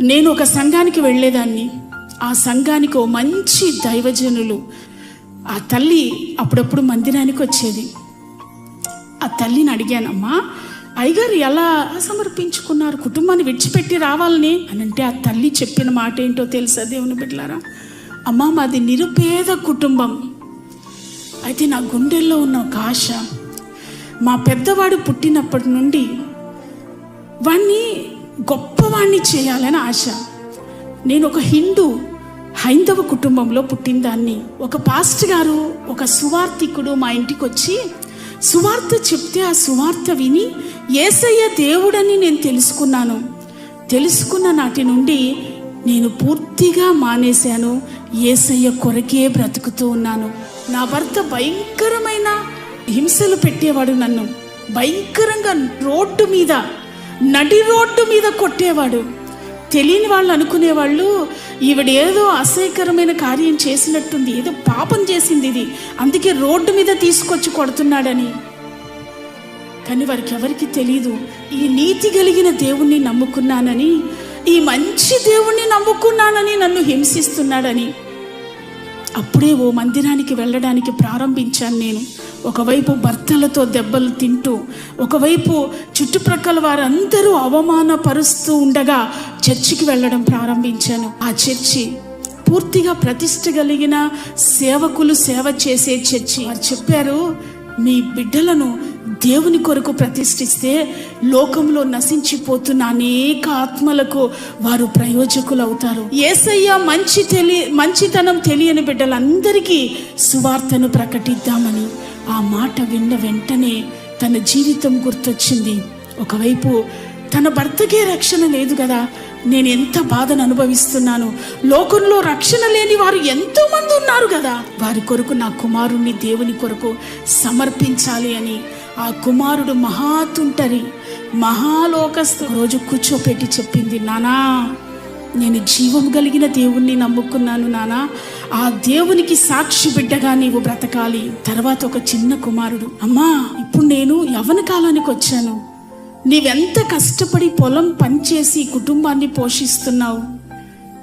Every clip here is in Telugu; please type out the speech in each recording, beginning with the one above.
నేను ఒక సంఘానికి వెళ్ళేదాన్ని. ఆ సంఘానికి ఓ మంచి దైవజనులు. ఆ తల్లి అప్పుడప్పుడు మందిరానికి వచ్చేది. ఆ తల్లిని అడిగానమ్మా అయ్యగారు ఎలా సమర్పించుకున్నారు? కుటుంబాన్ని విడిచిపెట్టి రావాలని? అని అంటే ఆ తల్లి చెప్పిన మాట ఏంటో తెలుసా దేవుని బిడ్డలారా? అమ్మా మాది నిరుపేద కుటుంబం. అయితే నా గుండెల్లో ఉన్న ఒక ఆశ మా పెద్దవాడు పుట్టినప్పటి నుండి వాణ్ణి గొప్పవాణ్ణి చేయాలని ఆశ. నేను ఒక హిందూ హైందవ కుటుంబంలో పుట్టిందాన్ని. ఒక పాస్ట్ గారు ఒక సువార్థికుడు మా ఇంటికి వచ్చి సువార్త చెప్తే ఆ సువార్త విని ఏసయ్య దేవుడని నేను తెలుసుకున్నాను. తెలుసుకున్న నాటి నుండి నేను పూర్తిగా మానేశాను. ఏసయ్య కొరకే బ్రతుకుతూ ఉన్నాను. నా భర్త భయంకరమైన హింసలు పెట్టేవాడు నన్ను. భయంకరంగా రోడ్డు మీద నడి రోడ్డు మీద కొట్టేవాడు. తెలియని వాళ్ళు అనుకునేవాళ్ళు ఈవిడేదో అసహ్యకరమైన కార్యం చేసినట్టుంది ఏదో పాపం చేసింది ఇది అందుకే రోడ్డు మీద తీసుకొచ్చి కొడుతున్నాడని. కానీ వారికి ఎవరికి తెలియదు ఈ నీతి కలిగిన దేవుణ్ణి నమ్ముకున్నానని ఈ మంచి దేవుణ్ణి నమ్ముకున్నానని నన్ను హింసిస్తున్నాడని. అప్పుడే ఓ మందిరానికి వెళ్ళడానికి ప్రారంభించాను నేను. ఒకవైపు భర్తలతో దెబ్బలు తింటూ ఒకవైపు చుట్టుప్రక్కల వారందరూ అవమానపరుస్తూ ఉండగా చర్చికి వెళ్ళడం ప్రారంభించాను. ఆ చర్చి పూర్తిగా ప్రతిష్ట కలిగిన సేవకులు సేవ చేసే చర్చి. వారు చెప్పారు మీ బిడ్డలను దేవుని కొరకు ప్రతిష్ఠిస్తే లోకంలో నశించిపోతున్న అనేక ఆత్మలకు వారు ప్రయోజకులు అవుతారు ఏసయ్య మంచి తెలి మంచితనం తెలియని బిడ్డలందరికీ సువార్తను ప్రకటిద్దామని ఆ మాట విన్న వెంటనే తన జీవితం గుర్తొచ్చింది. ఒకవైపు తన భర్తకే రక్షణ లేదు కదా నేను ఎంత బాధను అనుభవిస్తున్నాను. లోకంలో రక్షణ లేని వారు ఎంతో మంది ఉన్నారు కదా వారి కొరకు నా కుమారుణ్ణి దేవుని కొరకు సమర్పించాలి అని ఆ కుమారుడు మహాతుంటరి మహాలోకస్తు రోజు కూర్చోపెట్టి చెప్పింది నానా నేను జీవం కలిగిన దేవుణ్ణి నమ్ముకున్నాను నానా. ఆ దేవునికి సాక్షి బిడ్డగా నీవు బ్రతకాలి. తర్వాత ఒక చిన్న కుమారుడు. అమ్మా ఇప్పుడు నేను యవన కాలానికి వచ్చాను. నీవెంత కష్టపడి పొలం పనిచేసి కుటుంబాన్ని పోషిస్తున్నావు?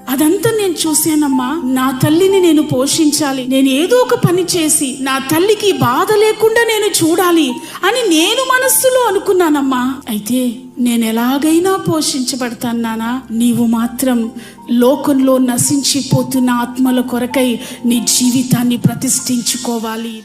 అదంతా నేను చూశానమ్మా. నా తల్లిని నేను పోషించాలి. నేను ఏదో ఒక పని చేసి నా తల్లికి బాధ లేకుండా నేను చూడాలి అని నేను మనస్సులో అనుకున్నానమ్మా. అయితే నేను ఎలాగైనా పోషించబడతాను నానా. నీవు మాత్రం లోకంలో నశించిపోతున్న ఆత్మల కొరకై నీ జీవితాన్ని ప్రతిష్ఠించుకోవాలి.